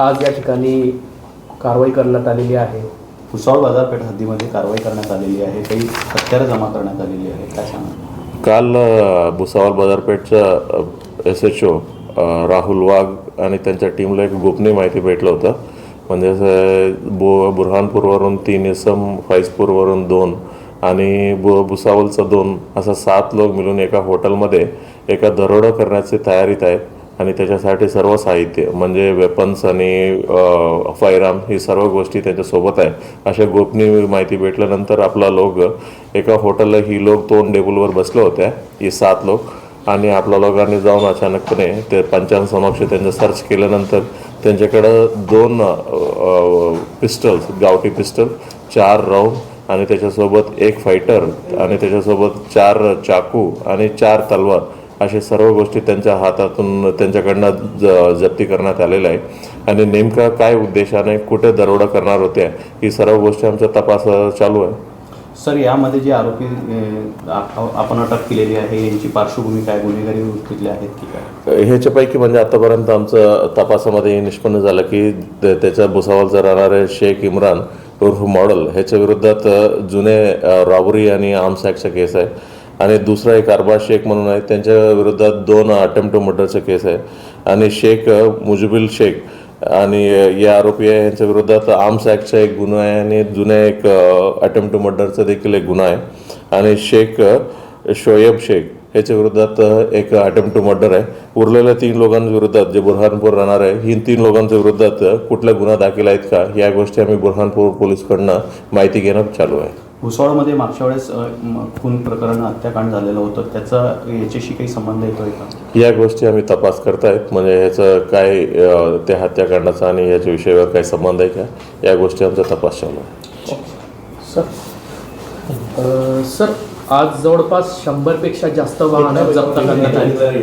आज या ठिकाणी कारवाई करण्यात आलेली आहे. भुसावळ बाजारपेठ हद्दीमध्ये कारवाई करण्यात आलेली आहे. काही हत्यारं जमा करण्यात आलेली आहे. काय सांगा काल Bhusawal बाजारपेठचा S H O Rahul Wagh आणि त्यांच्या टीमला एक गोपनीय माहिती भेटलं होतं. म्हणजे असं बु बुरहानपूरवरून तीन इसम फैजपूरवरून दोन आणि बु भुसावलचं दोन असं सात लोक मिळून एका हॉटेलमध्ये एका दरोडा करण्याची तयारीत आहेत. आणि त्याच्यासाठी सर्व साहित्य म्हणजे वेपन्स आणि फायराम ही सर्व गोष्टी त्यांच्यासोबत आहे. अशा गोपनीय माहिती भेटल्यानंतर आपला लोक एका हॉटेलला ही लोक दोन टेबलवर बसल्या होत्या ही सात लोक. आणि आपल्या लोकांनी जाऊन अचानकपणे ते पंचांसमक्ष त्यांचं सर्च केल्यानंतर त्यांच्याकडं दोन पिस्टल्स गावठी पिस्टल चार राऊंड आणि त्याच्यासोबत एक फायटर आणि त्याच्यासोबत चार चाकू आणि चार तलवार असे सर्व गोष्टी त्यांच्या हातातून त्यांच्याकडनं ज जप्ती करण्यात आलेल्या आहे आणि नेमका काय उद्देशाने कुठे दरोडा करणार होत्या ही सर्व गोष्टी आमचा तपास चालू आहे. सर यामध्ये जे आरोपी आपण अटक केलेली आहे यांची पार्श्वभूमी काय गुन्हेगारी वृत्तीतले आहेत की काय? ह्याच्यापैकी म्हणजे आतापर्यंत आमचं तपासामध्ये हे निष्पन्न झालं की त्याच्या भुसावलचं राहणारे शेख इम्रान उर्फ मॉडल ह्याच्या विरोधात जुने रॉबरी आणि आर्म्स ॲक्टचा केस आहे आणि दुसरा एक अरबा शेख म्हणून आहे त्यांच्या विरोधात दोन अटेम्प्ट टू मर्डरचा केस आहे. आणि शेख मुजबिल शेख आणि या आरोपी आहे यांच्या विरोधात आर्म्स ॲक्टचा एक गुन्हा आहे आणि जुन्या एक अटेम्प्ट टू मर्डरचा देखील एक गुन्हा आहे. आणि शेख शोएब शेख ह्याच्या विरोधात एक अटेम्प्ट टू मर्डर आहे. उरलेल्या तीन लोकांच्या विरोधात जे बुरहानपूर राहणार आहे ही तीन लोकांच्या विरोधात कुठला गुन्हा दाखल आहेत का या गोष्टी आम्ही बुरहानपूर पोलीसकडनं माहिती घेणं चालू आहे. भुसावळमध्ये मागच्या वेळेस खून प्रकरण हत्याकांड झालेलं होतं. त्याचा याच्याशी काही संबंध येतोय का? या गोष्टी आम्ही तपास करतायत. म्हणजे ह्याचं काय त्या हत्याकांडाचा आणि याच्या विषयावर काही संबंध आहे का? या गोष्टी आमचा तपास चालू आहे सर सर आज जवळपास शंभरपेक्षा जास्त वाहनं जप्त करण्यात आली.